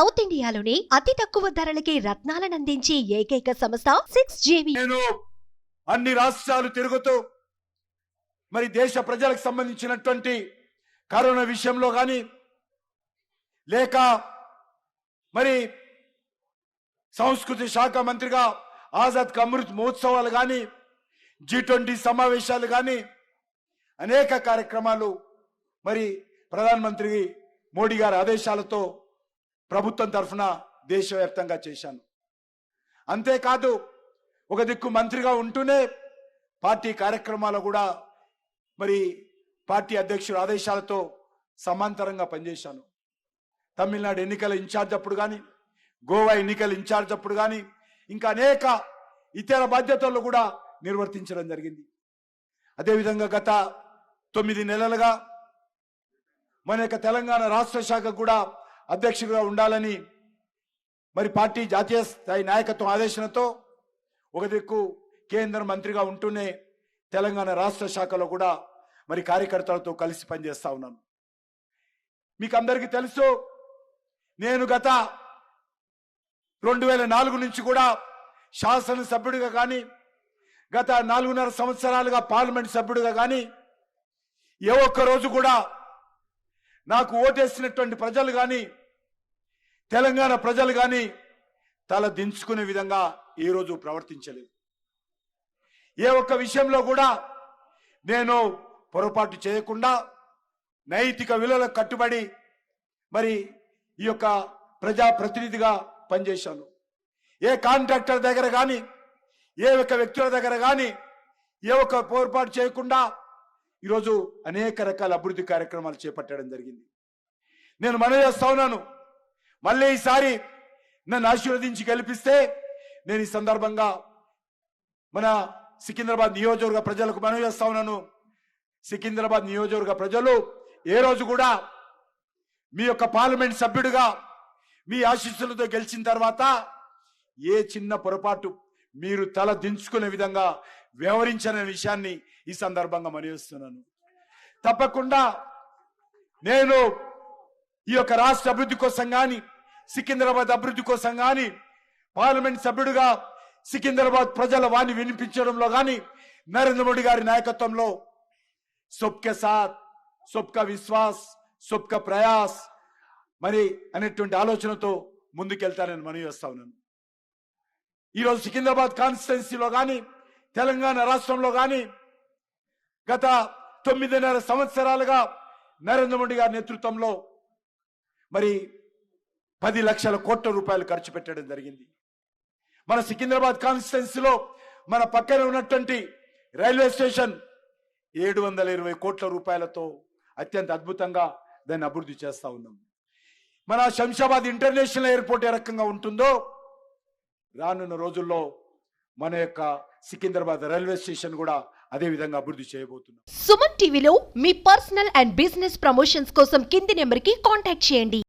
South ఇండియాలోని అతి తక్కువ ధరలకి రత్నాలను అందించే ఏకైక సంస్థ సిక్స్ జేవి. నేను అన్ని రాష్ట్రాలు తిరుగుతూ మరి దేశ ప్రజలకు సంబంధించినటువంటి కరోనా విషయంలో కానీ లేక మరి సంస్కృతి శాఖ మంత్రిగా ఆజాద్ అమృత్ మహోత్సవాలు కానీ జీ ట్వంటీ సమావేశాలు కానీ అనేక కార్యక్రమాలు మరి ప్రధానమంత్రి మోడీ గారి ఆదేశాలతో ప్రభుత్వం తరఫున దేశవ్యాప్తంగా చేశాను. అంతేకాదు ఒక దిక్కు మంత్రిగా ఉంటూనే పార్టీ కార్యక్రమాలు కూడా మరి పార్టీ అధ్యక్షుడు ఆదేశాలతో సమాంతరంగా పనిచేశాను. తమిళనాడు ఎన్నికల ఇన్ఛార్జ్ అప్పుడు కానీ గోవా ఎన్నికల ఇన్ఛార్జ్ అప్పుడు కానీ ఇంకా అనేక ఇతర బాధ్యతలు కూడా నిర్వర్తించడం జరిగింది. అదేవిధంగా గత తొమ్మిది నెలలుగా మన యొక్క తెలంగాణ రాష్ట్ర శాఖ కూడా అధ్యక్షుడిగా ఉండాలని మరి పార్టీ జాతీయ స్థాయి నాయకత్వం ఆదేశంతో ఒక దిక్కు కేంద్ర మంత్రిగా ఉంటూనే తెలంగాణ రాష్ట్ర శాఖలో కూడా మరి కార్యకర్తలతో కలిసి పనిచేస్తా ఉన్నాను. మీకు అందరికీ తెలుసు నేను గత రెండు వేల నాలుగు నుంచి కూడా శాసనసభ్యుడిగా కానీ గత నాలుగున్నర సంవత్సరాలుగా పార్లమెంట్ సభ్యుడిగా కానీ ఏ ఒక్క రోజు కూడా నాకు ఓటేసినటువంటి ప్రజలు కానీ తెలంగాణ ప్రజలు కానీ తల దించుకునే విధంగా ఈ రోజు ప్రవర్తించలేదు. ఏ ఒక్క విషయంలో కూడా నేను పొరపాటు చేయకుండా నైతిక విలువలకు కట్టుబడి మరి ఈ యొక్క ప్రజా ప్రతినిధిగా పనిచేశాను. ఏ కాంట్రాక్టర్ దగ్గర కానీ ఏ ఒక్క వ్యక్తుల దగ్గర కానీ ఏ ఒక్క పొరపాటు చేయకుండా ఈరోజు అనేక రకాల అభివృద్ధి కార్యక్రమాలు చేపట్టడం జరిగింది. నేను మనవి చేస్తా ఉన్నాను. మళ్ళీ ఈసారి నన్ను ఆశీర్వదించి గెలిపిస్తే నేను ఈ సందర్భంగా మన సికింద్రాబాద్ నియోజకవర్గ ప్రజలకు మనవి చేస్తా ఉన్నాను. సికింద్రాబాద్ నియోజకవర్గ ప్రజలు ఏ రోజు కూడా మీ యొక్క పార్లమెంట్ సభ్యుడిగా మీ ఆశీస్సులతో గెలిచిన తర్వాత ఏ చిన్న పొరపాటు మీరు తల దించుకునే విధంగా వ్యవహరించని విషయాన్ని ఈ సందర్భంగా మనవిస్తున్నాను తప్పకుండా నేను ఈ యొక్క రాష్ట్ర అభివృద్ధి కోసం కానీ సికింద్రాబాద్ అభివృద్ధి కోసం కానీ పార్లమెంట్ సభ్యుడిగా సికింద్రాబాద్ ప్రజల వాణి వినిపించడంలో కానీ నరేంద్ర మోడీ గారి నాయకత్వంలో సొబ్కే సాత్ సొబ్కా విశ్వాస్ సొబ్కా ప్రయాస్ మరి అనేటువంటి ఆలోచనతో ముందుకెళ్తానని మనవి చేస్తా ఉన్నాను. ఈరోజు సికింద్రాబాద్ కాన్స్టిట్యున్సీలో కానీ తెలంగాణ రాష్ట్రంలో కానీ గత తొమ్మిదిన్నర సంవత్సరాలుగా నరేంద్ర మోడీ గారి నేతృత్వంలో మరి పది లక్షల కోట్ల రూపాయలు ఖర్చు పెట్టడం జరిగింది. మన సికింద్రాబాద్ కాన్స్టిట్యున్సీలో మన పక్కన ఉన్నటువంటి రైల్వే స్టేషన్ ఏడు వందల ఇరవై కోట్ల రూపాయలతో అత్యంత అద్భుతంగా దాన్ని అభివృద్ధి చేస్తూ ఉన్నాం. మన శంషాబాద్ ఇంటర్నేషనల్ ఎయిర్పోర్ట్ ఏ రకంగా ఉంటుందో రానున్న రోజుల్లో మన యొక్క సికింద్రాబాద్ రైల్వే స్టేషన్ కూడా అదే విధంగా అభివృద్ధి చేయబోతున్నాం సుమన్ టీవీలో మీ పర్సనల్ అండ్ బిజినెస్ ప్రమోషన్స్ కోసం కింది నెంబర్కి కాంటాక్ట్ చేయండి.